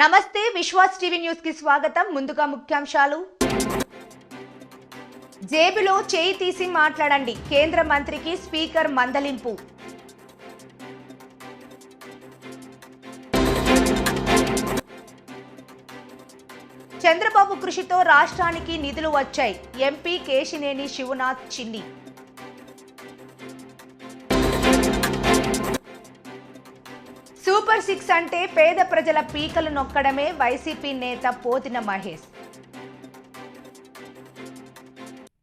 నమస్తే Vishwas TV news కి స్వాగతం ముందుగా ముఖ్యాంశాలు జేబులో చేయి తీసి మాట్లాడండి కేంద్ర మంత్రికి స్పీకర్ మందలింపు చంద్రబాబు కృషితో రాష్ట్రానికి నిధులు వచ్చాయి ఎంపీ కేశినేని శివనాథ్ చిన్ని సూపర్ సిక్స్ అంటే పేద ప్రజల పీకలు నొక్కడమే వైసీపీ నేత పోతిన మహేష్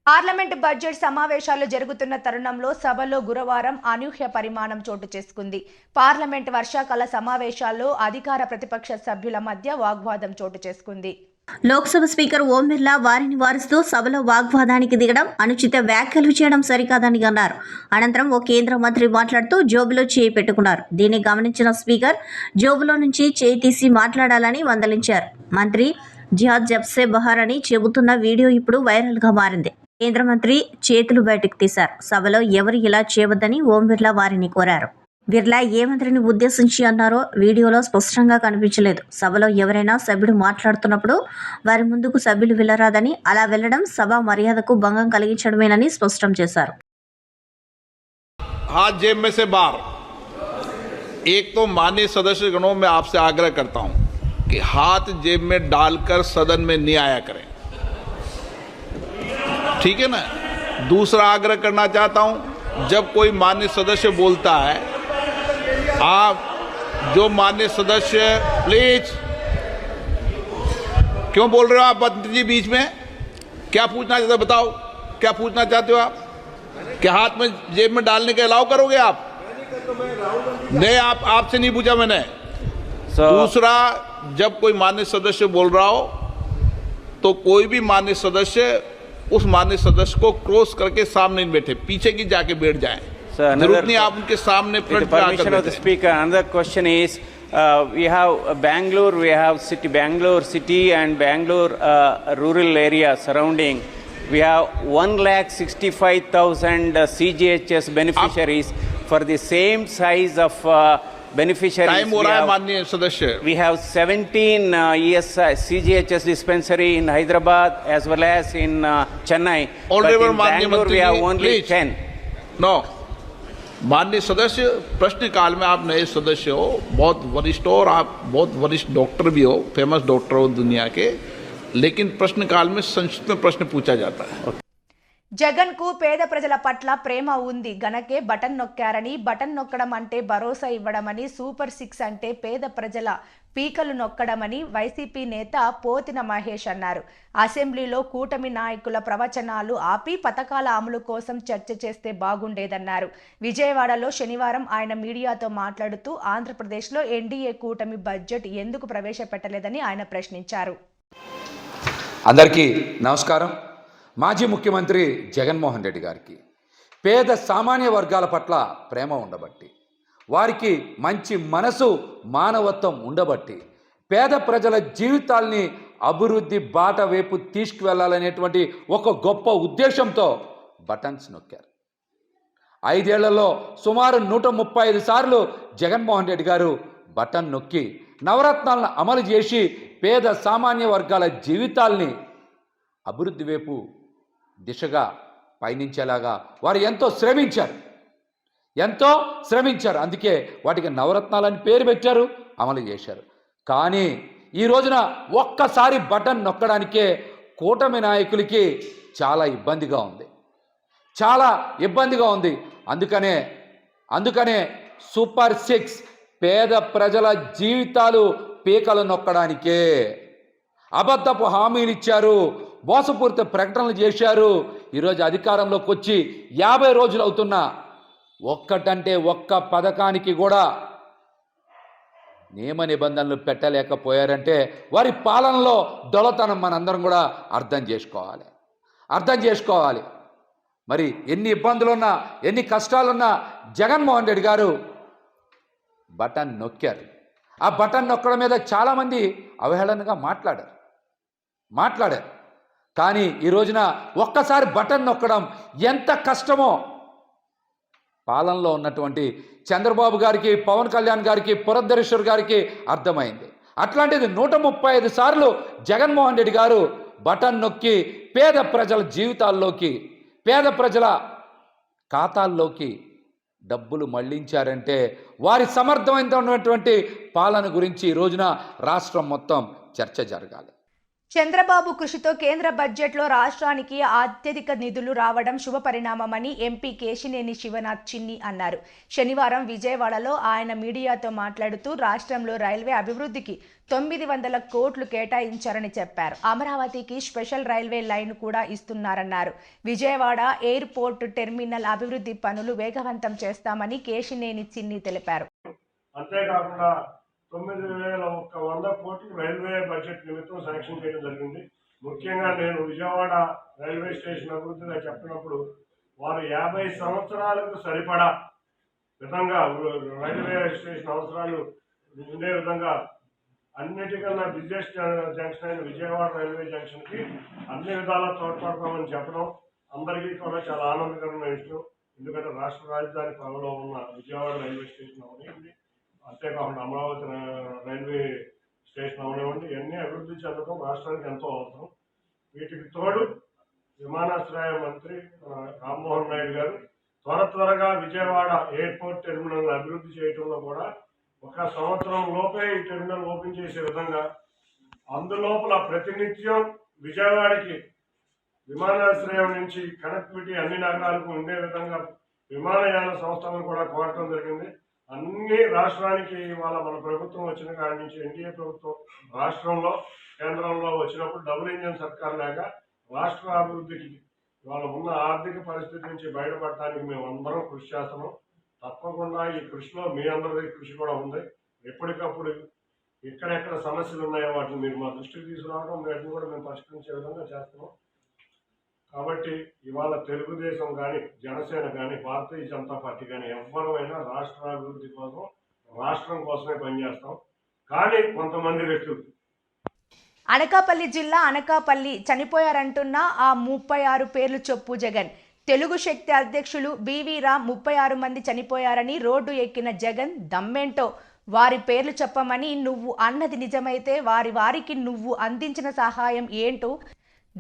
పార్లమెంట్ బడ్జెట్ సమావేశాలు జరుగుతున్న తరుణంలో సభలో గురువారం అనూహ్య పరిమాణం చోటు చేసుకుంది పార్లమెంట్ వర్షాకాల సమావేశాల్లో అధికార ప్రతిపక్ష సభ్యుల మధ్య వాగ్వాదం చోటు చేసుకుంది లోక్సభ స్పీకర్ ఓం బిర్లా వారిని వారుస్తూ సభలో వాగ్వాదానికి దిగడం అనుచిత వ్యాఖ్యలు చేయడం సరికాదని అన్నారు అనంతరం ఓ కేంద్ర మంత్రి మాట్లాడుతూ జోబులో చేయి పెట్టుకున్నారు దీన్ని గమనించిన స్పీకర్ జోబులో నుంచి చేయి తీసి మాట్లాడాలని వందలించారు మంత్రి జిహాద్ జబ్సే బహార్ అని చెబుతున్న వీడియో ఇప్పుడు వైరల్గా మారింది కేంద్ర మంత్రి చేతులు బయటకు తీశారు సభలో ఎవరు ఇలా చేయవద్దని ఓం బిర్లా వారిని కోరారు బిర్లా ఏ మంత్రిని ఉద్దేశించి అన్నారో వీడియోలో స్పష్టంగా కనిపించలేదు సభలో ఎవరైనా సభ్యుడు మాట్లాడుతున్నప్పుడు వారి ముందుకు సభ్యులు వెళ్ళరాదని అలా వెళ్ళడం సభ మర్యాదకు భంగం కలిగించడమేనని స్పష్టం చేశారు हाथ जेब में से बाहर एक तो माननीय सदस्य गणों में आपसे आग्रह करता हूं कि हाथ जेब में डालकर सदन में नहीं आया करें ठीक है ना दूसरा आग्रह करना चाहता हूं जब कोई मान्य सदस्य बोलता है आप जो मान्य सदस्य प्लीज क्यों बोल रहे हो आप जी बीच में क्या पूछना चाहते बताओ क्या पूछना चाहते हो आप क्या हाथ में जेब में डालने का अलाव करोगे आप नहीं आप आपसे नहीं पूछा मैंने दूसरा जब कोई मान्य सदस्य बोल रहा हो तो कोई भी मान्य सदस्य उस मान्य सदस्य को क्रॉस करके सामने बैठे पीछे की जाके बैठ जाए So another, permission of the speaker, another question is, uh, we have Bangalore, we have city, Bangalore city and Bangalore uh, rural area surrounding. We have 1,65,000 uh, CGHS beneficiaries for the same size of beneficiaries. We have 17 CGHS dispensary in Hyderabad as well as in Chennai. But in Bangalore we have only 10. No. माननीय सदस्य प्रश्न काल में आप नए सदस्य हो बहुत वरिष्ठ हो और आप बहुत वरिष्ठ डॉक्टर भी हो फेमस डॉक्टर हो दुनिया के लेकिन प्रश्न काल में संक्षिप्त में प्रश्न पूछा जाता है జగన్కు పేద ప్రజల పట్ల ప్రేమ ఉంది గనకే బటన్ నొక్కారని బటన్ నొక్కడం అంటే భరోసా ఇవ్వడమని సూపర్ సిక్స్ అంటే పేద ప్రజల పీకలు నొక్కడమని వైసీపీ నేత పోతిన మహేష్ అన్నారు అసెంబ్లీలో కూటమి నాయకుల ప్రవచనాలు ఆపి పథకాల అమలు కోసం చర్చ చేస్తే బాగుండేదన్నారు విజయవాడలో శనివారం ఆయన మీడియాతో మాట్లాడుతూ ఆంధ్రప్రదేశ్లో ఎన్డీఏ కూటమి బడ్జెట్ ఎందుకు ప్రవేశపెట్టలేదని ఆయన ప్రశ్నించారు అందరికీ నమస్కారం మాజీ ముఖ్యమంత్రి జగన్మోహన్ రెడ్డి గారికి పేద సామాన్య వర్గాల పట్ల ప్రేమ ఉండబట్టి వారికి మంచి మనసు మానవత్వం ఉండబట్టి పేద ప్రజల జీవితాల్ని అభివృద్ధి బాట వైపు తీసుకువెళ్ళాలనేటువంటి ఒక గొప్ప ఉద్దేశంతో బటన్స్ నొక్కారు ఐదేళ్లలో సుమారు నూట ముప్పై ఐదు సార్లు జగన్మోహన్ రెడ్డి గారు బటన్ నొక్కి నవరత్నాలను అమలు చేసి పేద సామాన్య వర్గాల జీవితాల్ని అభివృద్ధి వైపు దిశగా పయనించేలాగా వారు ఎంతో శ్రమించారు ఎంతో శ్రమించారు అందుకే వాటికి నవరత్నాలని పేరు పెట్టారు అమలు చేశారు కానీ ఈ రోజున ఒక్కసారి బటన్ నొక్కడానికే కూటమి నాయకులకి చాలా ఇబ్బందిగా ఉంది చాలా ఇబ్బందిగా ఉంది అందుకనే అందుకనే సూపర్ సిక్స్ పేద ప్రజల జీవితాలు పీకలు నొక్కడానికే అబద్ధపు హామీలు ఇచ్చారు మోసపూరిత ప్రకటనలు చేశారు ఈరోజు అధికారంలోకి వచ్చి యాభై రోజులు అవుతున్నా ఒక్కటంటే ఒక్క పథకానికి కూడా నియమ నిబంధనలు పెట్టలేకపోయారంటే వారి పాలనలో దొలతనం మనందరం కూడా అర్థం చేసుకోవాలి అర్థం చేసుకోవాలి మరి ఎన్ని ఇబ్బందులున్నా ఎన్ని కష్టాలున్నా జగన్మోహన్ రెడ్డి గారు బటన్ నొక్కారు ఆ బటన్ నొక్కడం మీద చాలామంది అవహేళనగా మాట్లాడారు మాట్లాడారు కానీ ఈ రోజున ఒక్కసారి బటన్ నొక్కడం ఎంత కష్టమో పాలనలో ఉన్నటువంటి చంద్రబాబు గారికి పవన్ కళ్యాణ్ గారికి పురంధరేశ్వర్ గారికి అర్థమైంది అట్లాంటిది నూట ముప్పై ఐదు సార్లు జగన్మోహన్ రెడ్డి గారు బటన్ నొక్కి పేద ప్రజల జీవితాల్లోకి పేద ప్రజల ఖాతాల్లోకి డబ్బులు మళ్లించారంటే వారి సమర్థమైనటువంటి పాలన గురించి ఈ రోజున రాష్ట్రం మొత్తం చర్చ జరగాలి చంద్రబాబు కృషితో కేంద్ర బడ్జెట్లో రాష్ట్రానికి అత్యధిక నిధులు రావడం శుభపరిణామమని ఎంపీ కేశినేని శివనాథ్ చిన్ని అన్నారు శనివారం విజయవాడలో ఆయన మీడియాతో మాట్లాడుతూ రాష్ట్రంలో రైల్వే అభివృద్ధికి తొమ్మిది వందల కోట్లు కేటాయించారని చెప్పారు అమరావతికి స్పెషల్ రైల్వే లైన్ కూడా ఇస్తున్నారన్నారు విజయవాడ ఎయిర్పోర్ట్ టెర్మినల్ అభివృద్ధి పనులు వేగవంతం చేస్తామని కేశినేని చిన్ని తెలిపారు తొమ్మిది వేల ఒక్క వంద కోటికి రైల్వే బడ్జెట్ నిమిత్తం శాంక్షన్ చేయడం జరిగింది ముఖ్యంగా నేను విజయవాడ రైల్వే స్టేషన్ అభివృద్ధిగా చెప్పినప్పుడు వారు యాభై సంవత్సరాలకు సరిపడా విధంగా రైల్వే స్టేషన్ అవసరాలు ఉండే విధంగా అన్నిటికన్నా బిజినెస్ జంక్షన్ అయిన విజయవాడ రైల్వే జంక్షన్కి అన్ని విధాలా తోడ్పడతామని చెప్పడం అందరికీ కూడా చాలా ఆనందకరమైన విషయం ఎందుకంటే రాష్ట్ర రాజధాని పనిలో ఉన్న విజయవాడ రైల్వే స్టేషన్ అవన్నీ అంతేకాకుండా అమరావతి రైల్వే స్టేషన్ అవనివ్వండి ఇవన్నీ అభివృద్ధి చెందడం రాష్ట్రానికి ఎంతో అవసరం వీటికి తోడు విమానాశ్రయ మంత్రి రామ్మోహన్ నాయుడు గారు త్వర త్వరగా విజయవాడ ఎయిర్పోర్ట్ టెర్మినల్ అభివృద్ధి చేయడంలో కూడా ఒక సంవత్సరం లోపే ఈ టెర్మినల్ ఓపెన్ చేసే విధంగా అందులోపల ప్రతినిత్యం విజయవాడకి విమానాశ్రయం నుంచి కనెక్టివిటీ అన్ని నగరాలకు ఉండే విధంగా విమానయాన సంస్థలను కూడా కోరటం జరిగింది అన్ని రాష్ట్రానికి ఇవాళ మన ప్రభుత్వం వచ్చిన కాడి నుంచి ఎన్డీఏ ప్రభుత్వం రాష్ట్రంలో కేంద్రంలో వచ్చినప్పుడు డబుల్ ఇంజన్ సర్కార్ లేక రాష్ట్ర అభివృద్ధికి ఇవాళ ఉన్న ఆర్థిక పరిస్థితి నుంచి బయటపడటానికి మేము అందరం కృషి చేస్తున్నాం తప్పకుండా ఈ కృషిలో మీ అందరి కృషి కూడా ఉంది ఎప్పటికప్పుడు ఎక్కడెక్కడ సమస్యలు ఉన్నాయో వాటిని మీరు మా దృష్టికి తీసుకురావడం వాటిని కూడా మేము పరిష్కరించే విధంగా చేస్తున్నాం కాబట్టి ఇవాళ తెలుగుదేశం కానీ జనసేన కానీ భారతీయ జనతా పార్టీ కానీ రాష్ట్ర అభివృద్ధి కోసం రాష్ట్రం కోసమే పనిచేస్తాం కానీ కొంతమంది వ్యక్తులు అనకాపల్లి జిల్లా అనకాపల్లి చనిపోయారంటున్న ఆ ముప్పై ఆరు పేర్లు చెప్పు జగన్ తెలుగు శక్తి అధ్యక్షులు బీవీ రామ్ ముప్పై ఆరు మంది చనిపోయారని రోడ్డు ఎక్కిన జగన్ దమ్మేంటో వారి పేర్లు చెప్పమని నువ్వు అన్నది నిజమైతే వారి వారికి నువ్వు అందించిన సహాయం ఏంటో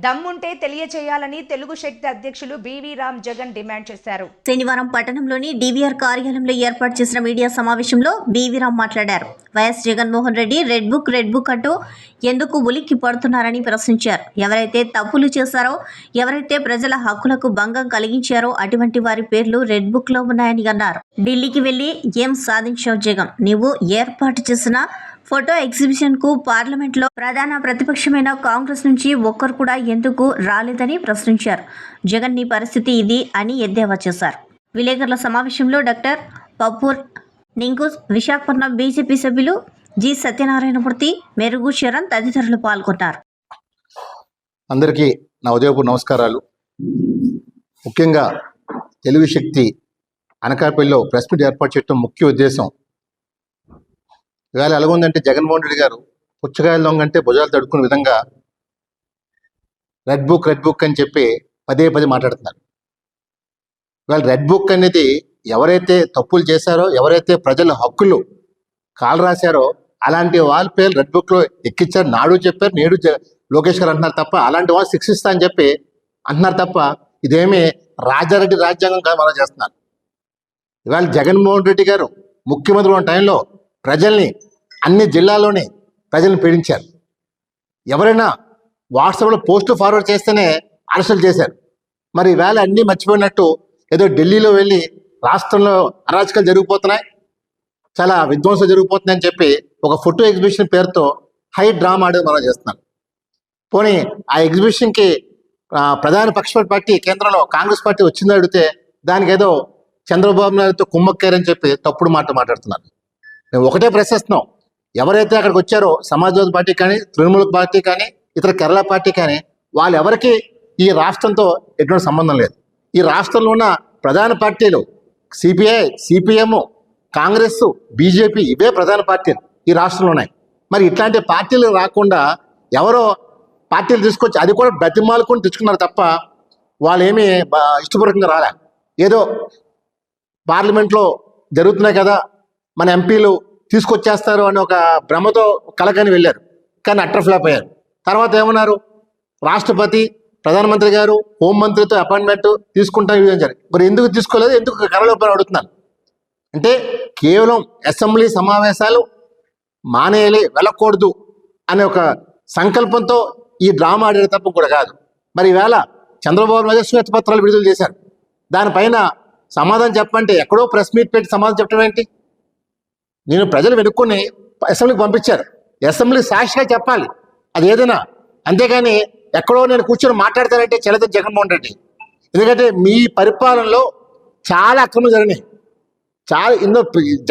దమ్ముంటే తెలియచేయాలని తెలుగు శక్తి అధ్యక్షులు బీవీ రామ్ జగన్ డిమాండ్ చేశారు శనివారం పట్టణంలోని డివిఆర్ కార్యాలయంలో ఏర్పాటు చేసిన మీడియా సమావేశంలో బీవీ రామ్ మాట్లాడారు YS Jaganmohan Reddy red book red book అంటూ ఎందుకు ఉలిక్కి పడుతున్నారని ప్రశ్నించారు ఎవరైతే తప్పులు చేశారో ఎవరైతే ప్రజల హక్కులకు భంగం కలిగించారో అటువంటి వారి పేర్లు రెడ్ బుక్ లో ఉన్నాయని అన్నారు ఢిల్లీకి వెళ్లి ఏం సాధించావు జగన్ నీవు ఏర్పాటు చేసిన ఫోటో ఎగ్జిబిషన్ కు పార్లమెంట్ లో ప్రధాన ప్రతిపక్షమైన కాంగ్రెస్ నుంచి ఒక్కరు కూడా ఎందుకు రాలేదని ప్రశ్నించారు జగన్ నీ పరిస్థితి ఇది అని ఎద్దేవా చేశారు విలేకరుల సమావేశంలో డాక్టర్ పపూర్ నింకూస్ విశాఖపట్నం బీజేపీ సభ్యులు జి సత్యనారాయణమూర్తి మెరుగు శరణ్ తదితరులు పాల్గొన్నారు అందరికీ నా ఉదయపూర్ నమస్కారాలు ముఖ్యంగా తెలుగు శక్తి అనకాపల్లిలో ప్రెస్ మీట్ ఏర్పాటు చేయడం ముఖ్య ఉద్దేశం ఇవాళ ఎలాగుందంటే జగన్మోహన్ రెడ్డి గారు పుచ్చకాయలు దొంగంటే భుజాలు తడుక్కునే విధంగా రెడ్ బుక్ రెడ్ బుక్ అని చెప్పి పదే పదే మాట్లాడుతున్నారు ఇవాళ రెడ్ బుక్ అనేది ఎవరైతే తప్పులు చేశారో ఎవరైతే ప్రజల హక్కులు కాలు రాశారో అలాంటి వాళ్ళ పేర్లు రెడ్ బుక్లో ఎక్కించారు నాడు చెప్పారు నేడు లోకేష్ గారు అంటున్నారు తప్ప అలాంటి వాళ్ళు శిక్షిస్తా అని చెప్పి అంటున్నారు తప్ప ఇదేమి రాజారెడ్డి రాజ్యాంగం కాదు మనం చేస్తున్నారు ఇవాళ జగన్మోహన్ రెడ్డి గారు ముఖ్యమంత్రి ఉన్న టైంలో ప్రజల్ని అన్ని జిల్లాల్లోనే ప్రజల్ని పీడించారు ఎవరైనా వాట్సాప్లో పోస్టులు ఫార్వర్డ్ చేస్తేనే అరెస్టులు చేశారు మరి వేళ అన్నీ మర్చిపోయినట్టు ఏదో ఢిల్లీలో వెళ్ళి రాష్ట్రంలో అరాచకాలు జరిగిపోతున్నాయి చాలా విధ్వంసం జరిగిపోతుందని చెప్పి ఒక ఫోటో ఎగ్జిబిషన్ పేరుతో హై డ్రామా ఆడేది మనం చేస్తున్నారు పోనీ ఆ ఎగ్జిబిషన్కి ప్రధాన పక్ష పార్టీ కేంద్రంలో కాంగ్రెస్ పార్టీ వచ్చిందో అడిగితే దానికి ఏదో చంద్రబాబు నాయుడుతో కుమ్మక్కారని చెప్పి తప్పుడు మాట మాట్లాడుతున్నారు మేము ఒకటే ప్రశ్నిస్తున్నాం ఎవరైతే అక్కడికి వచ్చారో సమాజ్వాదీ పార్టీ కానీ తృణమూల పార్టీ కానీ ఇతర కేరళ పార్టీ కానీ వాళ్ళు ఎవరికి ఈ రాష్ట్రంతో ఎటువంటి సంబంధం లేదు ఈ రాష్ట్రంలో ఉన్న ప్రధాన పార్టీలు సిపిఐ సిపిఎం కాంగ్రెస్ బీజేపీ ఇవే ప్రధాన పార్టీలు ఈ రాష్ట్రంలో ఉన్నాయి మరి ఇట్లాంటి పార్టీలు రాకుండా ఎవరో పార్టీలు తీసుకొచ్చి అది కూడా బ్రతిమాలుకొని తెచ్చుకున్నారు తప్ప వాళ్ళు ఏమీ ఇష్టపూర్వకంగా రాలే ఏదో పార్లమెంట్లో జరుగుతున్నాయి కదా మన ఎంపీలు తీసుకొచ్చేస్తారు అని ఒక భ్రమతో కలకని వెళ్ళారు కానీ అట్రఫ్లాప్ అయ్యారు తర్వాత ఏమన్నారు రాష్ట్రపతి ప్రధానమంత్రి గారు హోంమంత్రితో అపాయింట్మెంట్ తీసుకుంటా ఇవ్వడం జరిగింది మరి ఎందుకు తీసుకోలేదు ఎందుకు కరలో పని అడుగుతున్నాను అంటే కేవలం అసెంబ్లీ సమావేశాలు మానేయాలి వెళ్ళకూడదు అనే ఒక సంకల్పంతో ఈ డ్రామా ఆడిన తప్ప కూడా కాదు మరి ఈవేళ చంద్రబాబు నాయుడు శ్వేతపత్రాలు విడుదల చేశారు దానిపైన సమాధానం చెప్పమంటే ఎక్కడో ప్రెస్ మీట్ పెట్టి సమాధానం చెప్పడం ఏంటి నేను ప్రజలు వెనుక్కొని అసెంబ్లీకి పంపించారు అసెంబ్లీ సాక్షిగా చెప్పాలి అది ఏదైనా అంతేగాని ఎక్కడో నేను కూర్చొని మాట్లాడతానంటే చలిత జగన్మోహన్ రెడ్డి ఎందుకంటే మీ పరిపాలనలో చాలా అక్రమం జరిగినాయి చాలా ఇందులో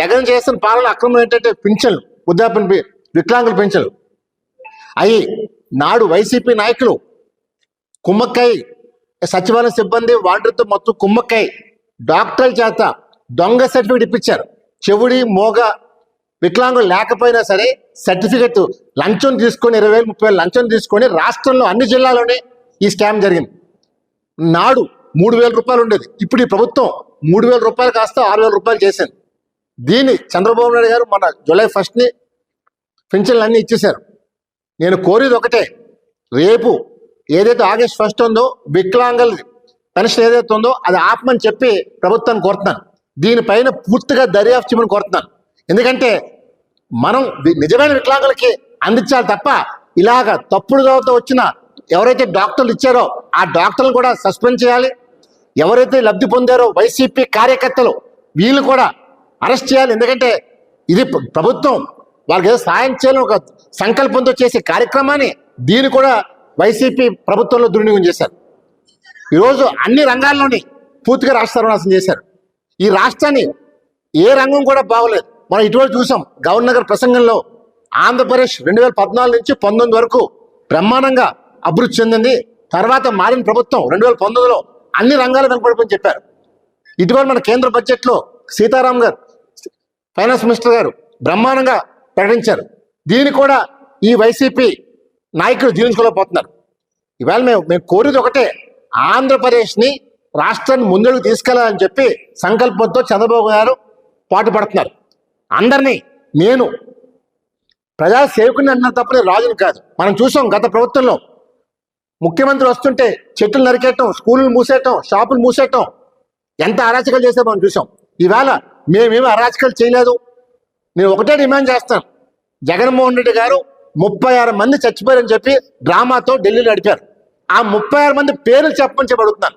జగన్ చేసిన పాలన అక్రమం ఏంటంటే పింఛన్లు వృద్ధాపన వికలాంగుల పింఛన్లు అవి నాడు వైసీపీ నాయకులు కుమ్మక్కై సచివాలయ సిబ్బంది వాటితో మొత్తం కుమ్మక్కై డాక్టర్ల చేత దొంగ సర్టిఫికేట్ ఇప్పించారు చెవుడి మోగ వికలాంగులు లేకపోయినా సరే సర్టిఫికెట్ లంచం తీసుకొని ఇరవై వేలు ముప్పై వేలు లంచం తీసుకొని రాష్ట్రంలో అన్ని జిల్లాలోనే ఈ స్కామ్ జరిగింది నాడు మూడు వేల రూపాయలు ఉండేది ఇప్పుడు ఈ ప్రభుత్వం మూడు వేల రూపాయలు కాస్త ఆరు వేల రూపాయలు చేసింది దీన్ని చంద్రబాబు నాయుడు గారు మన జూలై ఫస్ట్ని పెన్షన్లు అన్నీ ఇచ్చేశారు నేను కోరేది ఒకటే రేపు ఏదైతే ఆగస్ట్ ఫస్ట్ ఉందో వికలాంగులు పెన్షన్ ఏదైతే ఉందో అది ఆపమని చెప్పి ప్రభుత్వాన్ని కోరుతున్నాను దీనిపైన పూర్తిగా దర్యాప్తు చేయమని కోరుతున్నాను ఎందుకంటే మనం నిజమైన వికలాంగులకి అందించాలి తప్ప ఇలాగ తప్పుడుతో వచ్చిన ఎవరైతే డాక్టర్లు ఇచ్చారో ఆ డాక్టర్లు కూడా సస్పెండ్ చేయాలి ఎవరైతే లబ్ధి పొందారో వైసీపీ కార్యకర్తలు వీళ్ళు కూడా అరెస్ట్ చేయాలి ఎందుకంటే ఇది ప్రభుత్వం వాళ్ళకి ఏదో సాయం చేయాలని ఒక సంకల్పంతో చేసే కార్యక్రమాన్ని దీన్ని కూడా వైసీపీ ప్రభుత్వంలో దుర్వినియోగం చేశారు ఈరోజు అన్ని రంగాల్లోని పూర్తిగా రాష్ట్ర సర్వనాశం చేశారు ఈ రాష్ట్రాన్ని ఏ రంగం కూడా బాగోలేదు మనం ఇటువంటి చూసాం గవర్నర్ ప్రసంగంలో ఆంధ్రప్రదేశ్ రెండు వేల పద్నాలుగు నుంచి పంతొమ్మిది వరకు బ్రహ్మాండంగా అభివృద్ధి చెందింది తర్వాత మారిన ప్రభుత్వం రెండు వేల పంతొమ్మిదిలో అన్ని రంగాలు వెనకబడిపోయి చెప్పారు ఇటీవల మన కేంద్ర బడ్జెట్లో సీతారాం గారు ఫైనాన్స్ మినిస్టర్ గారు బ్రహ్మాండంగా ప్రకటించారు దీన్ని కూడా ఈ వైసీపీ నాయకులు జీవించుకోలేకపోతున్నారు ఇవాళ మేము మేము కోరేది ఒకటే ఆంధ్రప్రదేశ్ని రాష్ట్రాన్ని ముందడుగు తీసుకెళ్ళాలని చెప్పి సంకల్పంతో చంద్రబాబు గారు పాటుపడుతున్నారు అందరినీ నేను ప్రజా సేవకుని అన్నారు తప్ప రాజుని కాదు మనం చూసాం గత ప్రభుత్వంలో ముఖ్యమంత్రి వస్తుంటే చెట్లు నరికేయటం స్కూళ్ళు మూసేయటం షాపులు మూసేయటం ఎంత అరాచకాలు చేసే మనం చూసాం ఈవేళ మేమేమి అరాచకాలు చేయలేదు నేను ఒకటే డిమాండ్ చేస్తాను జగన్మోహన్ రెడ్డి గారు ముప్పై ఆరు మంది చచ్చిపోయారని చెప్పి డ్రామాతో ఢిల్లీలో నడిపారు ఆ ముప్పై ఆరు మంది పేర్లు చెప్పని చెప్పి అడుగుతున్నాను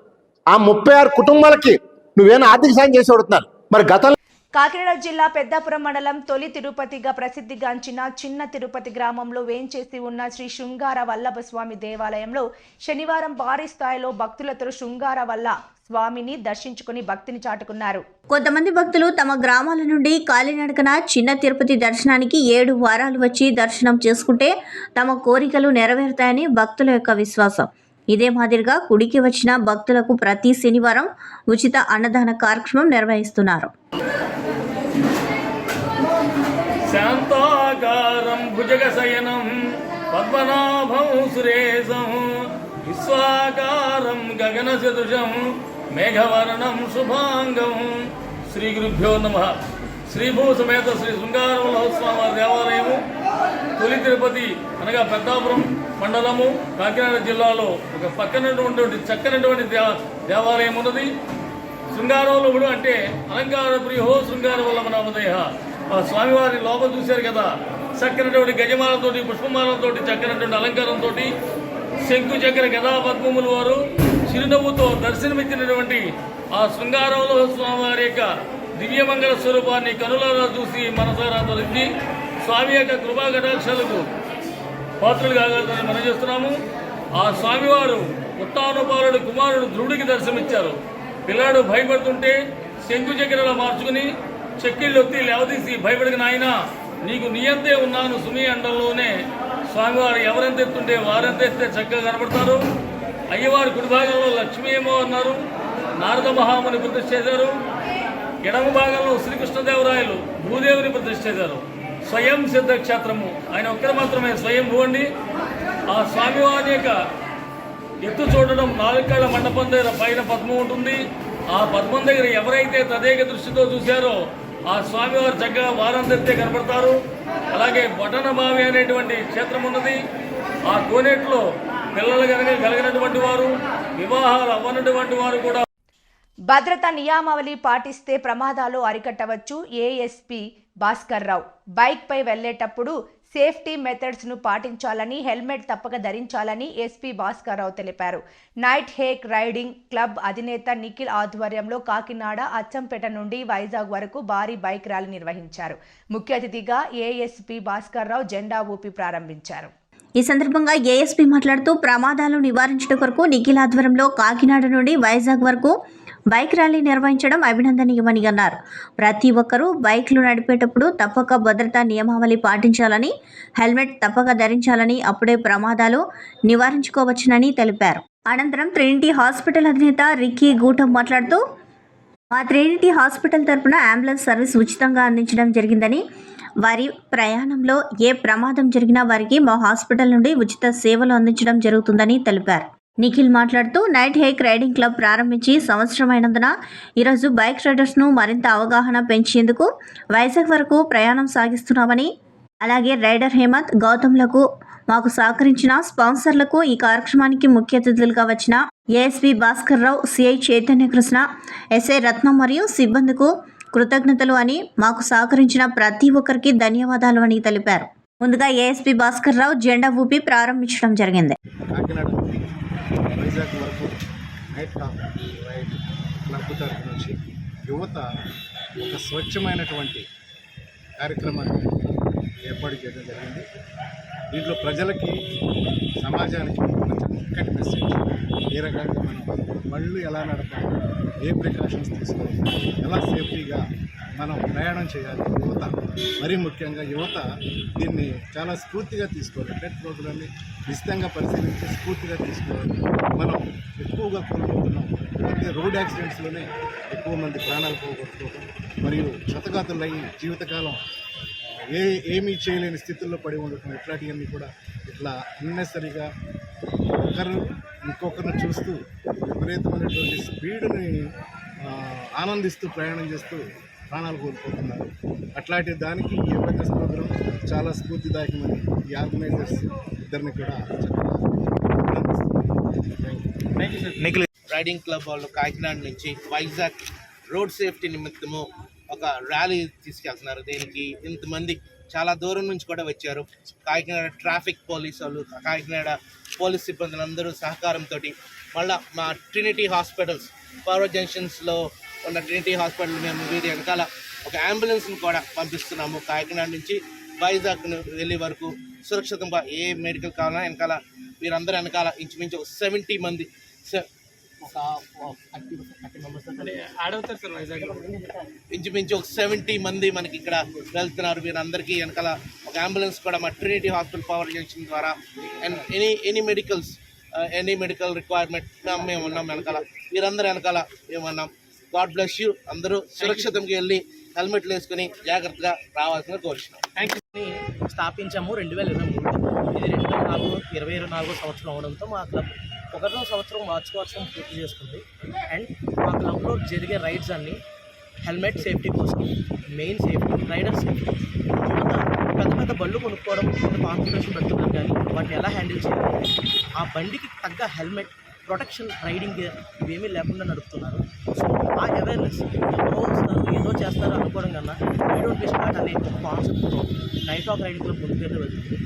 ఆ ముప్పై ఆరు కుటుంబాలకి నువ్వేనా ఆర్థిక సాయం చేసి పెడుతున్నారు మరి గతంలో కాకినాడ జిల్లా పెద్దాపురం మండలం తొలి తిరుపతిగా ప్రసిద్ధిగాంచిన చిన్న తిరుపతి గ్రామంలో వేంచేసి ఉన్న శ్రీ శృంగార వల్లభ స్వామి దేవాలయంలో శనివారం భారీ స్థాయిలో భక్తులతో శృంగార వల్ల స్వామిని దర్శించుకుని భక్తిని చాటుకున్నారు కొంతమంది భక్తులు తమ గ్రామాల నుండి కాలినడకన చిన్న తిరుపతి దర్శనానికి ఏడు వారాలు వచ్చి దర్శనం చేసుకుంటే తమ కోరికలు నెరవేరుతాయని భక్తుల యొక్క విశ్వాసం ఇదే మాదిరిగా గుడికి వచ్చిన భక్తులకు ప్రతి శనివారం ఉచిత అన్నదాన కార్యక్రమం నిర్వహిస్తున్నారు భుజగశయనం పద్మనాభం శుభాంగం శ్రీ గురుభ్యో నమ శ్రీభూ సమేత శ్రీ శృంగారవల్లభ స్వామి దేవాలయము తొలి తిరుపతి అనగా పెద్దాపురం మండలము కాకినాడ జిల్లాలో ఒక పక్కనటువంటి చక్కనటువంటి దేవాలయం ఉన్నది శృంగారవల్లభుడు అంటే అలంకార ప్రిహో శృంగారవల్లభ నామదేహ ఆ స్వామివారి లోపల చూశారు కదా చక్కనటువంటి గజమాలతోటి పుష్పమాలతో చక్కనటువంటి అలంకారంతో శంకు చక్కెర గదా పద్మములు వారు చిరునవ్వుతో దర్శనమిచ్చినటువంటి ఆ శృంగారంలో స్వామివారి యొక్క దివ్యమంగళ స్వరూపాన్ని కనులారా చూసి మనసారా తొలగి స్వామి యొక్క కృపా కటాక్షాలకు పాత్రలు కాగలుగుతారని మనం చేస్తున్నాము ఆ స్వామివారు ఉత్తానుపాలుడు కుమారుడు ధ్రువుడికి దర్శనమిచ్చారు పిల్లాడు భయపడుతుంటే శంకు చక్రాలు మార్చుకుని చెక్కిళ్ళొత్తి లేవదీసి భయపడిన ఆయన నీకు నియంతే ఉన్నాను సుమి అండంలోనే స్వామివారు ఎవరెంత ఎత్తుంటే వారెంత ఎత్తే చక్కగా కనపడతారు అయ్యవారి కుడి భాగంలో లక్ష్మీ ఏమో అన్నారు నారద మహాముని ప్రతిష్ఠ చేశారు ఎడమ భాగంలో శ్రీకృష్ణదేవరాయలు భూదేవుని ప్రతిష్ఠ చేశారు స్వయం సిద్ధ క్షేత్రము ఆయన ఒక్కరు మాత్రమే స్వయం భూండి ఆ స్వామివారి యొక్క ఎత్తు చూడడం నాలుగేళ్ల మండపం దగ్గర పైన పద్మం ఉంటుంది ఆ పద్మం దగ్గర ఎవరైతే తదేక దృష్టితో చూశారో ఆ స్వామివారు చక్కగా వారందరితే కనపడతారు అలాగే బావి అనేటువంటి క్షేత్రం ఉన్నది ఆ కోనేట్లో పిల్లలు కనుక కలిగినటువంటి వారు వివాహాలు అవ్వనటువంటి వారు కూడా భద్రత నియామావళి పాటిస్తే ప్రమాదాలు అరికట్టవచ్చు ఏఎస్పీ భాస్కర్ రావు బైక్పై వెళ్లేటప్పుడు సేఫ్టీ మెథడ్స్ను పాటించాలని హెల్మెట్ తప్పక ధరించాలని ఎస్పీ రావు తెలిపారు నైట్ హేక్ రైడింగ్ క్లబ్ అధినేత నిఖిల్ ఆధ్వర్యంలో కాకినాడ అచ్చంపేట నుండి వైజాగ్ వరకు భారీ బైక్ ర్యాలీ నిర్వహించారు ముఖ్య అతిథిగా ఏఎస్పీ భాస్కర్రావు జెండా ఊపి ప్రారంభించారు ఈ సందర్భంగా ఏఎస్పీ మాట్లాడుతూ ప్రమాదాలు నివారించడం కొరకు నిఖిల్ ఆధ్వర్యంలో కాకినాడ నుండి వైజాగ్ వరకు బైక్ ర్యాలీ నిర్వహించడం అభినందనీయమని అన్నారు ప్రతి ఒక్కరూ బైక్లు నడిపేటప్పుడు తప్పక భద్రతా నియమావళి పాటించాలని హెల్మెట్ తప్పక ధరించాలని అప్పుడే ప్రమాదాలు నివారించుకోవచ్చునని తెలిపారు అనంతరం ట్రినిటీ హాస్పిటల్ అధినేత రిక్కీ గూటం మాట్లాడుతూ మా ట్రినిటీ హాస్పిటల్ తరపున అంబులెన్స్ సర్వీస్ ఉచితంగా అందించడం జరిగిందని వారి ప్రయాణంలో ఏ ప్రమాదం జరిగినా వారికి మా హాస్పిటల్ నుండి ఉచిత సేవలు అందించడం జరుగుతుందని తెలిపారు నిఖిల్ మాట్లాడుతూ నైట్ హైక్ రైడింగ్ క్లబ్ ప్రారంభించి సంవత్సరమైనందున ఈరోజు బైక్ రైడర్స్ను మరింత అవగాహన పెంచేందుకు వైజాగ్ వరకు ప్రయాణం సాగిస్తున్నామని అలాగే రైడర్ హేమంత్ గౌతమ్లకు మాకు సహకరించిన స్పాన్సర్లకు ఈ కార్యక్రమానికి ముఖ్య అతిథులుగా వచ్చిన ASV Bhaskarrao CI Chaitanya Krishna SI Ratnam మరియు సిబ్బందికు కృతజ్ఞతలు అని మాకు సహకరించిన ప్రతి ఒక్కరికి ధన్యవాదాలు అని తెలిపారు ముందుగా ఏఎస్పి భాస్కర్ రావు జెండా ఊపి ప్రారంభించడం జరిగింది యువత ఒక స్వచ్ఛమైనటువంటి కార్యక్రమాన్ని ఏర్పాటు చేయడం జరిగింది దీంట్లో ప్రజలకి సమాజానికి చక్కటి మెసేజ్ ఏ రకంగా మనం మళ్ళీ ఎలా నడపాలి ఏ ప్రికాషన్స్ తీసుకోవాలి ఎలా సేఫ్టీగా మనం ప్రయాణం చేయాలి యువత మరీ ముఖ్యంగా యువత దీన్ని చాలా స్ఫూర్తిగా తీసుకోవాలి రెడ్ ప్రోగ్రామ్ని నిశ్చితంగా పరిశీలించి స్ఫూర్తిగా తీసుకోవాలి మనం ఎక్కువగా కోల్పోతున్నాం అయితే రోడ్ యాక్సిడెంట్స్లోనే ఎక్కువ మంది ప్రాణాలు పోగొట్టుకోవడం మరియు క్షతగాతులయ్యి జీవితకాలం ఏ ఏమీ చేయలేని స్థితుల్లో పడి ఉండటం ఇట్లాంటివన్నీ కూడా ఇట్లా అన్నెసరిగా ఒకరు ఇంకొకరిని చూస్తూ విపరీతమైనటువంటి స్పీడ్ని ఆనందిస్తూ ప్రయాణం చేస్తూ ప్రాణాలు కోల్పోతున్నారు అట్లాంటి దానికి ఈ అవేర్నెస్ ప్రోగ్రాం చాలా స్ఫూర్తిదాయకమని ఈ ఆర్గనైజర్స్ ఇద్దరిని కూడా చెప్పారు రైడింగ్ క్లబ్ వాళ్ళు కాకినాడ నుంచి వైజాగ్ రోడ్ సేఫ్టీ నిమిత్తము ఒక ర్యాలీ తీసుకెళ్తున్నారు దీనికి ఇంతమంది చాలా దూరం నుంచి కూడా వచ్చారు కాకినాడ ట్రాఫిక్ పోలీసు వాళ్ళు కాకినాడ పోలీస్ సిబ్బందులందరూ సహకారంతో మళ్ళీ మా ట్రినిటీ హాస్పిటల్స్ పవర్ జంక్షన్స్లో ఉన్న ట్రినిటీ హాస్పిటల్ మేము వీరి వెనకాల ఒక అంబులెన్స్ని కూడా పంపిస్తున్నాము కాకినాడ నుంచి వైజాగ్ వెళ్ళే వరకు సురక్షితంగా ఏ మెడికల్ కావాలన్నా వెనకాల వీరందరూ వెనకాల ఇంచుమించు ఒక సెవెంటీ మంది ఇంచుమించు ఒక సెవెంటీ మంది మనకి ఇక్కడ వెళ్తున్నారు వీరందరికీ వెనకాల ఒక అంబులెన్స్ కూడా మా ట్రినిటీ హాస్పిటల్ పవర్ జంక్షన్ ద్వారా and any any medicals any medical requirement మేము ఉన్నాం వెనకాల మీరందరూ వెనకాల మేమున్నాం గాడ్ బ్లెస్ యూ అందరూ సురక్షితంగా వెళ్ళి హెల్మెట్లు వేసుకుని జాగ్రత్తగా రావాల్సిన కోరుచున్నాం థ్యాంక్ యూ స్థాపించాము రెండు వేల ఇరవై మూడు ఇది రెండు వేల నాలుగు ఇరవై ఇరవై నాలుగో సంవత్సరం అవడంతో మా క్లబ్ ఒకటో సంవత్సరం వార్షికోత్సవం పూర్తి చేసుకుంది అండ్ మా క్లబ్లో జరిగే రైడ్స్ అన్నీ హెల్మెట్ సేఫ్టీ కోసం మెయిన్ సేఫ్టీ రైడర్ సేఫ్టీ పెద్ద పెద్ద బళ్ళు కొనుక్కోవడం కొంత కాన్సన్ట్రేషన్ పెడుతున్నారు కానీ వాటిని ఎలా హ్యాండిల్ చేయాలి ఆ బండికి తగ్గ హెల్మెట్ ప్రొటెక్షన్ రైడింగ్ ఇవేమీ లేకుండా నడుపుతున్నారు సో ఆ అవేర్నెస్ ఎవరో వస్తారు ఏదో చేస్తారు అనుకోవడం కన్నా ఐ డోంట్ విష్ కార్ట్ అనే కాన్సెప్ట్తో నైట్ ఆఫ్ రైడింగ్ క్లబ్ పేరు వెళ్తుంది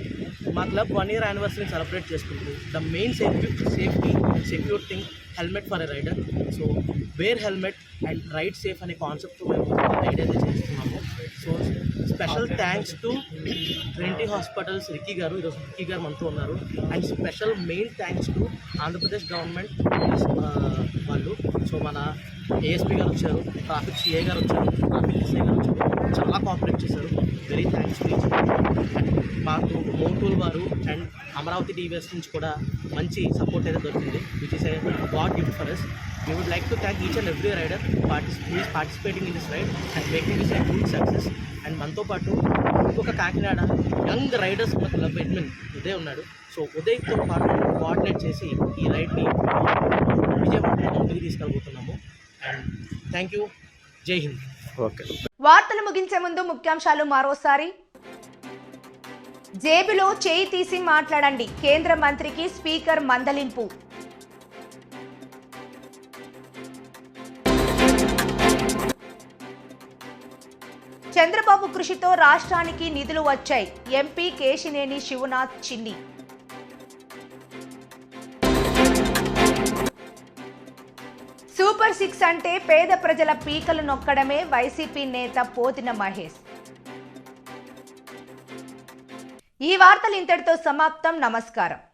మా క్లబ్ వన్ ఇయర్ యానివర్సరీని సెలబ్రేట్ చేసుకుంటుంది the main safety safety and secure thing helmet for a rider so wear helmet and ride safe అనే కాన్సెప్ట్తో మేము రైడ్ అయితే చేస్తున్నాం special thanks to twenty hospitals Ricky గారు ఈరోజు రిక్కీ గారు మనతో ఉన్నారు and special main thanks to Andhra Pradesh government వాళ్ళు సో మన ఏఎస్పీ గారు వచ్చారు ట్రాఫిక్ సిఏ గారు వచ్చారు ట్రాఫిక్ ఎస్ఐ గారు వచ్చారు చాలా కోఆపరేట్ చేశారు వెరీ థ్యాంక్స్ టు అండ్ మాకు మోటూల్ వారు అండ్ అమరావతి డీవీఎస్ నుంచి కూడా మంచి సపోర్ట్ అయితే దొరికింది which is a god gift for us we would like to thank each and every rider who is participating in this ride and making this a good success and మనతో పాటు ఇంకొక Kakinada young riders ఉన్న club admin Uday ఉన్నాడు so ఉదయ్తో పాటు coordinate చేసి ఈ రైడ్ని విజయవాడ ముందుకు తీసుకెళ్ళబోతున్నాము and thank you జై హింద్ ఓకే వార్తలు ముగించే ముందు ముఖ్యాంశాలు మరోసారి జేబులో చేయి తీసి మాట్లాడండి కేంద్ర మంత్రికి స్పీకర్ మందలింపు చంద్రబాబు కృషితో రాష్ట్రానికి నిధులు వచ్చాయి ఎంపీ కేశినేని శివనాథ్ చిన్ని సూపర్ సిక్స్ అంటే పేద ప్రజల పీకలు నొక్కడమే వైసీపీ నేత పోతిన మహేష్ ఈ వార్తలు ఇంతటితో సమాప్తం నమస్కారం